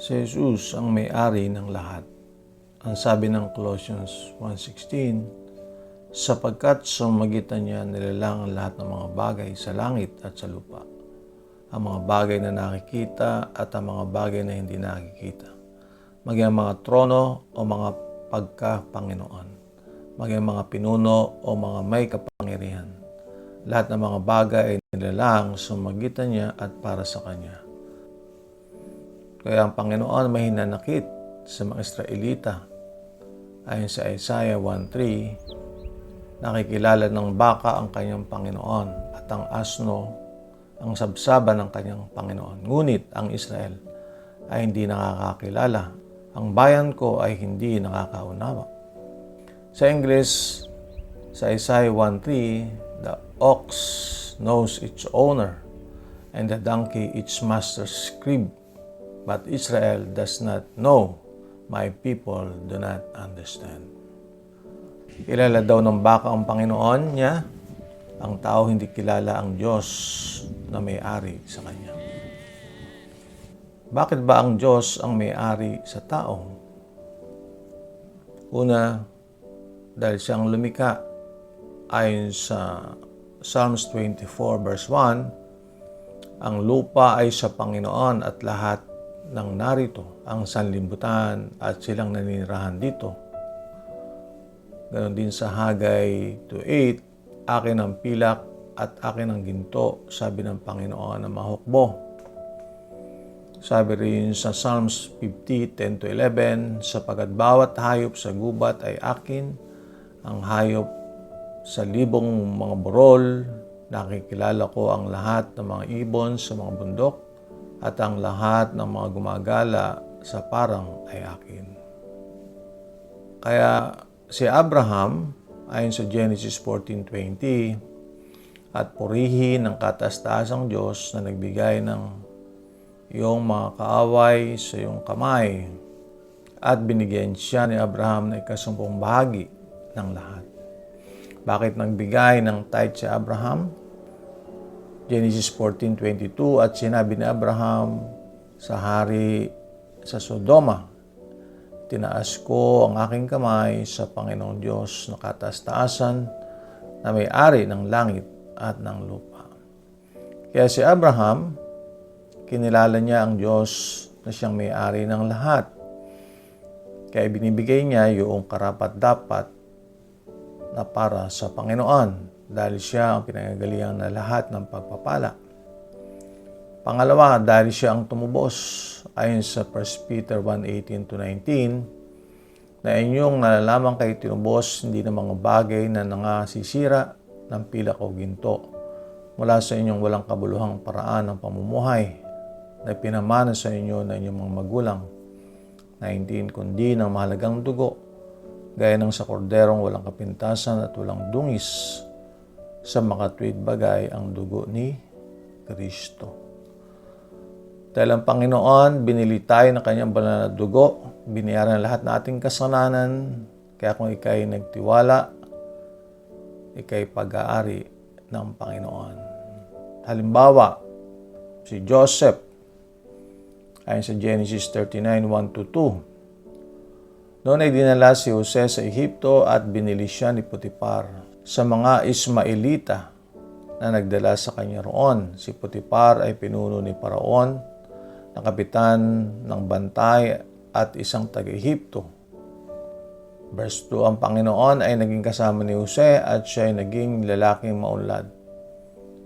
Si Jesus ang may-ari ng lahat. Ang sabi ng Colossians 1.16, sapagkat sa magitan niya nilalang ang lahat ng mga bagay sa langit at sa lupa. Ang mga bagay na nakikita at ang mga bagay na hindi nakikita. Maging mga trono o mga pagka-Panginoon. Maging mga pinuno o mga may kapangyarihan. Lahat ng mga bagay ay nilalang sa magitan niya at para sa Kanya. Kaya ang Panginoon may hinanakit sa mga Israelita. Ayon sa Isaiah 1.3, nakikilala ng baka ang kanyang Panginoon at ang asno ang sabsaban ng kanyang Panginoon. Ngunit ang Israel ay hindi nakakakilala. Ang bayan ko ay hindi nakakaunawa. Sa English, sa Isaiah 1.3, the ox knows its owner and the donkey its master's crib. But Israel does not know, my people do not understand. Kilala daw ng baka ang Panginoon niya, ang tao hindi kilala ang Diyos na may-ari sa kanya. Bakit ba ang Diyos ang may-ari sa tao? Una, dahil siyang lumika ayon sa Psalms 24 verse 1, ang lupa ay sa Panginoon at lahat ng narito, ang sanlibutan at silang naninirahan dito. Ganon din sa Hagay 2.8, akin ang pilak at akin ang ginto, sabi ng Panginoon na mahukbo. Sabi rin sa Psalms 50, 10-11, sapagat bawat hayop sa gubat ay akin, ang hayop sa libong mga burol, nakikilala ko ang lahat ng mga ibon sa mga bundok, at ang lahat ng mga gumagala sa parang ay akin. Kaya si Abraham, ayon sa Genesis 14.20, at purihin ng katastasang Diyos na nagbigay ng iyong mga kaaway sa iyong kamay at binigyan siya ni Abraham na ikasumpong bahagi ng lahat. Bakit nagbigay ng tithe si Abraham? Genesis 14.22 At sinabi ni Abraham sa hari sa Sodoma, Tinaas ko ang aking kamay sa Panginoong Diyos na kataas-taasan na may-ari ng langit at ng lupa. Kaya si Abraham, kinilala niya ang Diyos na siyang may-ari ng lahat. Kaya binibigay niya yung karapat-dapat na para sa Panginoon dahil siya ang pinagagalingan na lahat ng pagpapala. Pangalawa, dahil siya ang tumubos ayon sa 1 Peter 1:18-19 na inyong nalalaman kay tinubos hindi ng mga bagay na nangasisira ng pilak o ginto mula sa inyong walang kabuluhang paraan ng pamumuhay na pinamana sa inyo ng inyong mga magulang. 19. Kundi ng mahalagang dugo gaya ng sa korderong walang kapintasan at walang dungis sa makatwid bagay ang dugo ni Kristo. Dahil ang Panginoon, binili tayo ng kanyang banal na dugo, binayaran lahat ng ating kasalanan, kaya kung ikay nagtiwala, ikay pag-aari ng Panginoon. Halimbawa, si Joseph, ayon sa Genesis 39, 1-2, Noon ay dinala si Jose sa Ehipto at binili siya ni Putipar sa mga Ismailita na nagdala sa kanya roon. Si Putipar ay pinuno ni Paraon na kapitan ng bantay at isang taga-Ehipto. Verse 2, ang Panginoon ay naging kasama ni Jose at siya ay naging lalaking maunlad.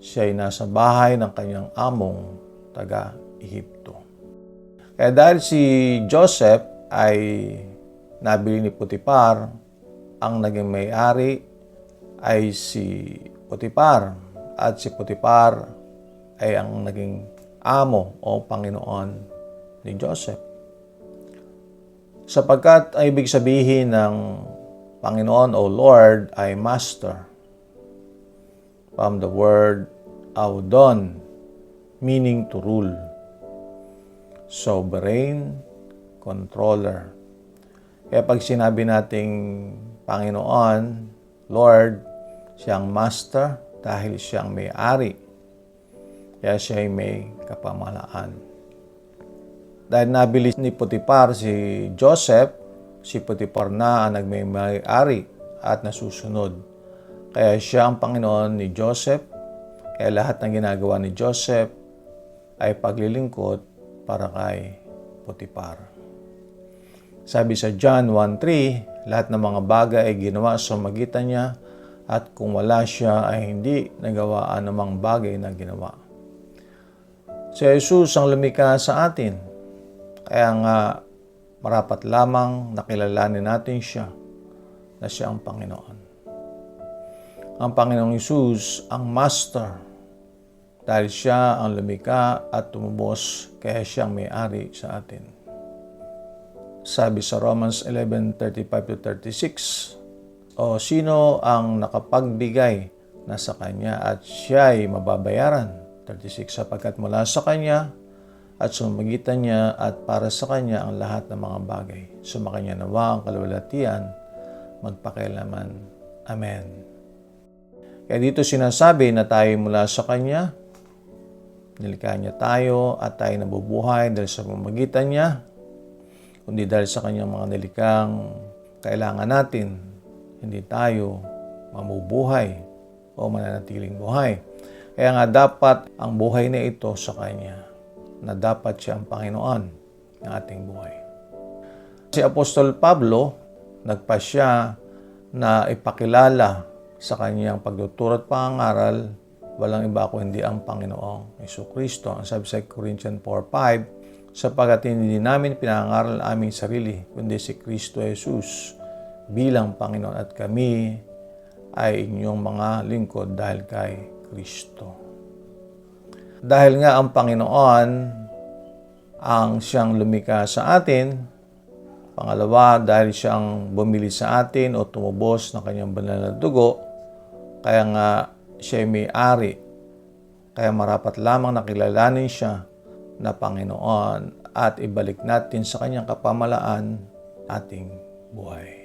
Siya ay nasa bahay ng kanyang among taga-Ehipto. Kaya dahil si Joseph ay nabili ni Putipar, ang naging may-ari ay si Putipar at si Putipar ay ang naging amo o Panginoon ni Joseph. Sapagkat ang ibig sabihin ng Panginoon o Lord ay Master. From the word audon, meaning to rule. Sovereign, controller. Kaya pag sinabi nating Panginoon, Lord, siyang master dahil siyang may-ari. Kaya siya ay may kapamalaan. Dahil nabili ni Potiphar si Joseph, si Potiphar na ang nagmay-ari at nasusunod. Kaya siya ang Panginoon ni Joseph, kaya lahat ng ginagawa ni Joseph ay paglilingkod para kay Potiphar. Sabi sa John 1.3, lahat ng mga bagay ay ginawa sa magitan niya at kung wala siya ay hindi nagawa anumang bagay na ginawa. Si Jesus ang lumika sa atin. Kaya nga marapat lamang nakilalanin natin siya na siya ang Panginoon. Ang Panginoong Jesus ang Master dahil siya ang lumika at tumubos kaya siya ang may-ari sa atin. Sabi sa Romans 11:35-36, O sino ang nakapagbigay na sa Kanya at siya ay mababayaran? 36, sapagkat mula sa Kanya at sumagitan niya at para sa Kanya ang lahat ng mga bagay. Sumakanya nawa ang kalwalatian, magpakilaman. Amen. Kaya dito sinasabi na tayo mula sa Kanya, nilikha niya tayo at tayo nabubuhay dahil sa pamagitan niya, kundi dahil sa kanyang mga nilikang kailangan natin, hindi tayo mamubuhay o mananatiling buhay. Kaya nga dapat ang buhay na ito sa Kanya, na dapat siya ang Panginoon ng ating buhay. Si Apostol Pablo, nagpa siya na ipakilala sa kanyang pagtuturo at pangaral, walang iba kundi ang Panginoong Yesu Kristo. Ang sabi sa Corinthians 4.5, sapagkat hindi namin pinangaral ang aming sarili, kundi si Kristo Jesus bilang Panginoon at kami ay inyong mga lingkod dahil kay Kristo. Dahil nga ang Panginoon ang siyang lumika sa atin, pangalawa dahil siyang bumili sa atin o tumubos ng kanyang banal na dugo, kaya nga siya ay may-ari, kaya marapat lamang nakilalanin siya na Panginoon at ibalik natin sa kanyang kapamalaan ating buhay.